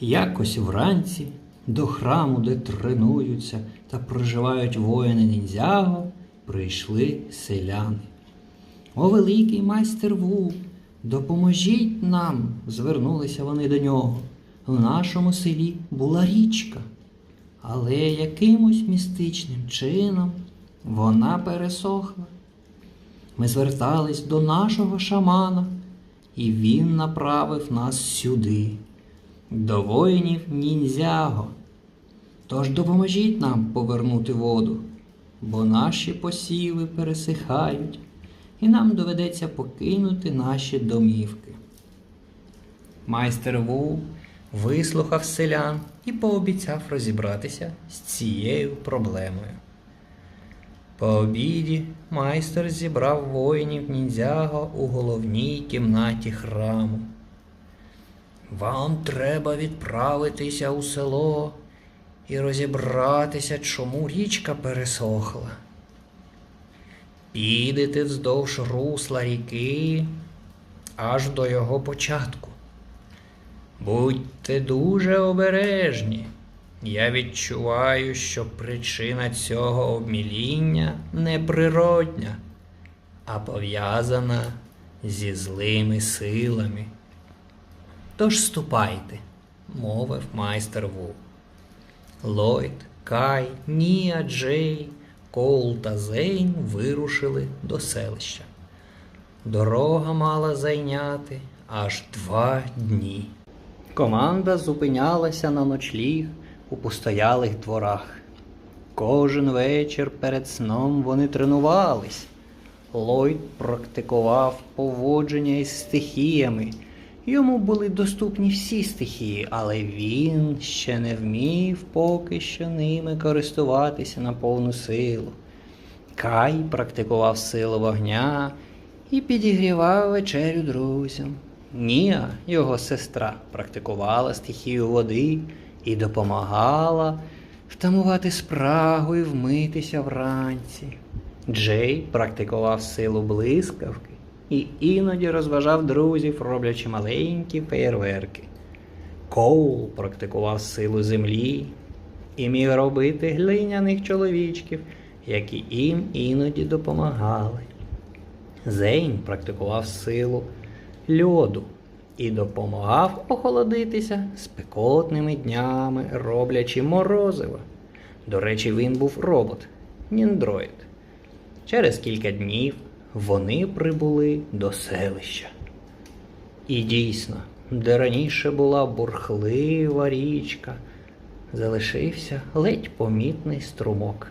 Якось вранці до храму, де тренуються та проживають воїни ніндзяго, прийшли селяни. О, великий майстер Ву, допоможіть нам, звернулися вони до нього. В нашому селі була річка, але якимось містичним чином вона пересохла. Ми звертались до нашого шамана, і він направив нас сюди, до воїнів ніндзяго. Тож допоможіть нам повернути воду, бо наші посіви пересихають, і нам доведеться покинути наші домівки. Майстер Ву вислухав селян і пообіцяв розібратися з цією проблемою. По обіді майстер зібрав воїнів ніндзяго у головній кімнаті храму. Вам треба відправитися у село і розібратися, чому річка пересохла. Підете вздовж русла ріки аж до його початку. Будьте дуже обережні. Я відчуваю, що причина цього обміління не природня, а пов'язана зі злими силами. Тож ступайте, мовив майстер Ву. Ллойд, Кай, Ніа, Джей, Коул та Зейн вирушили до селища. Дорога мала зайняти аж два дні. Команда зупинялася на ночліг у постоялих дворах. Кожен вечір перед сном вони тренувались. Ллойд практикував поводження із стихіями. Йому були доступні всі стихії, але він ще не вмів поки що ними користуватися на повну силу. Кай практикував силу вогня і підігрівав вечерю друзям. Ніа, його сестра, практикувала стихію води і допомагала втамувати спрагу і вмитися вранці. Джей практикував силу блискавки і іноді розважав друзів, роблячи маленькі феєрверки. Коул практикував силу землі і міг робити глиняних чоловічків, які їм іноді допомагали. Зейн практикував силу льоду і допомагав охолодитися спекотними днями, роблячи морозиво. До речі, він був робот, ніндроїд. Через кілька днів вони прибули до селища. І дійсно, де раніше була бурхлива річка, залишився ледь помітний струмок.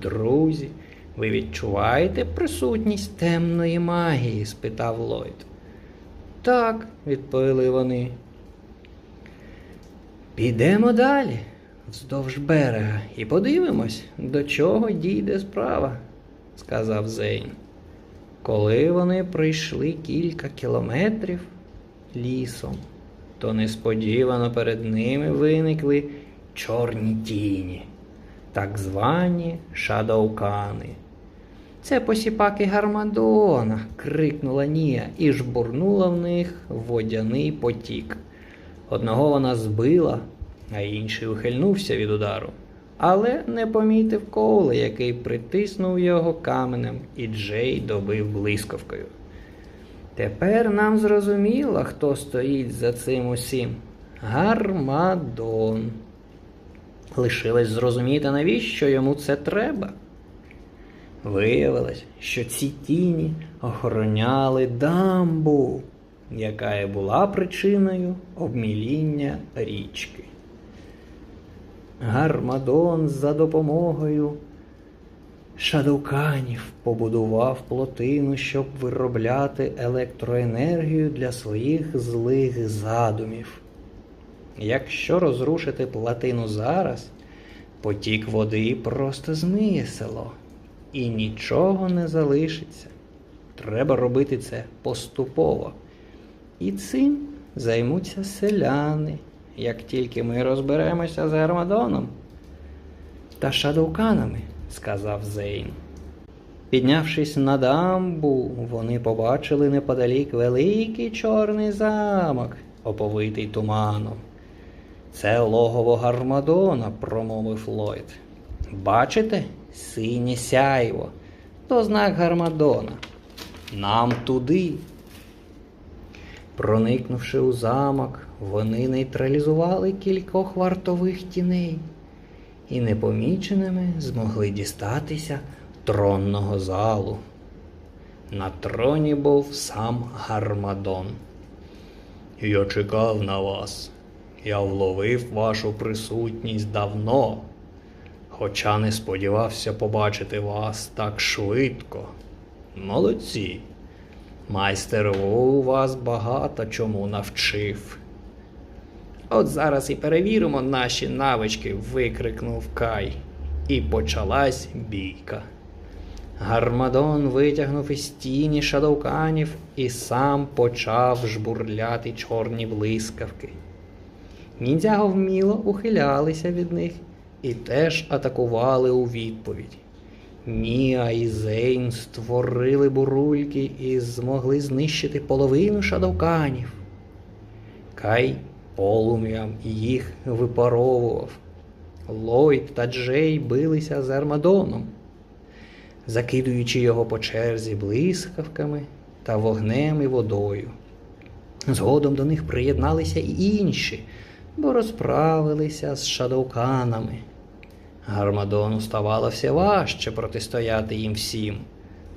Друзі, ви відчуваєте присутність темної магії? спитав Ллойд. Так, відповіли вони. Підемо далі, вздовж берега, і подивимось, до чого дійде справа, сказав Зейн. Коли вони пройшли кілька кілометрів лісом, то несподівано перед ними виникли чорні тіні, так звані шадоукани. Це посіпаки Гармадона. крикнула Ніа і жбурнула в них водяний потік. Одного вона збила, а інший ухильнувся від удару, але не помітив коула, який притиснув його каменем, і Джей добив блискавкою. Тепер нам зрозуміло, хто стоїть за цим усім. Гармадон. Лишилось зрозуміти, навіщо йому це треба. Виявилось, що ці тіні охороняли дамбу, яка і була причиною обміління річки. Гармадон за допомогою шадуканів побудував плотину, щоб виробляти електроенергію для своїх злих задумів. Якщо розрушити плотину зараз, потік води просто змиє село і нічого не залишиться. Треба робити це поступово. І цим займуться селяни, як тільки ми розберемося з Гармадоном та шадовканами, сказав Зейн. Піднявшись на дамбу, вони побачили неподалік великий чорний замок, оповитий туманом. Це логово Гармадона, промовив Ллойд. Бачите, синє сяйво. То знак Гармадона. Нам туди. Проникнувши у замок, вони нейтралізували кількох вартових тіней і непоміченими змогли дістатися тронного залу. На троні був сам Гармадон. Я чекав на вас. Я вловив вашу присутність давно, хоча не сподівався побачити вас так швидко. Молодці. Майстер Ву вас багато чому навчив. От зараз і перевіримо наші навички, викрикнув Кай. І почалась бійка. Гармадон витягнув із тіні шадовканів і сам почав жбурляти чорні блискавки. Ніндзяго вміло ухилялися від них і теж атакували у відповідь. Ніа і Зейн створили бурульки і змогли знищити половину шадовканів. Кай полум'ям їх випаровував. Ллойд та Джей билися з Армадоном, закидуючи його по черзі блискавками та вогнем і водою. Згодом до них приєдналися і інші, бо розправилися з шадовканами. Гармадону ставало все важче протистояти їм всім,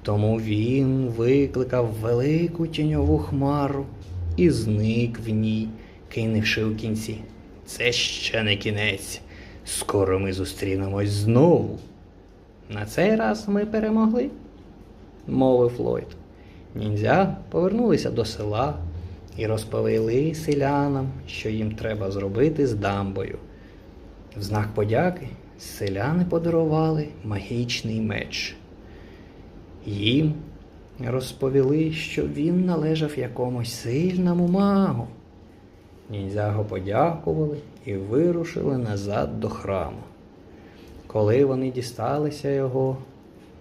тому він викликав велику тіньову хмару і зник в ній, кинувши у кінці. Це ще не кінець. Скоро ми зустрінемось знову. На цей раз ми перемогли, мовив Ллойд. Ніндзя повернулися до села і розповіли селянам, що їм треба зробити з дамбою. В знак подяки селяни подарували магічний меч. Їм розповіли, що він належав якомусь сильному магу. Ніндзяго подякували і вирушили назад до храму. Коли вони дісталися його,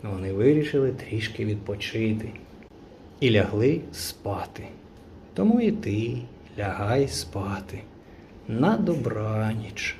вони вирішили трішки відпочити і лягли спати. Тому і ти лягай спати на добраніч.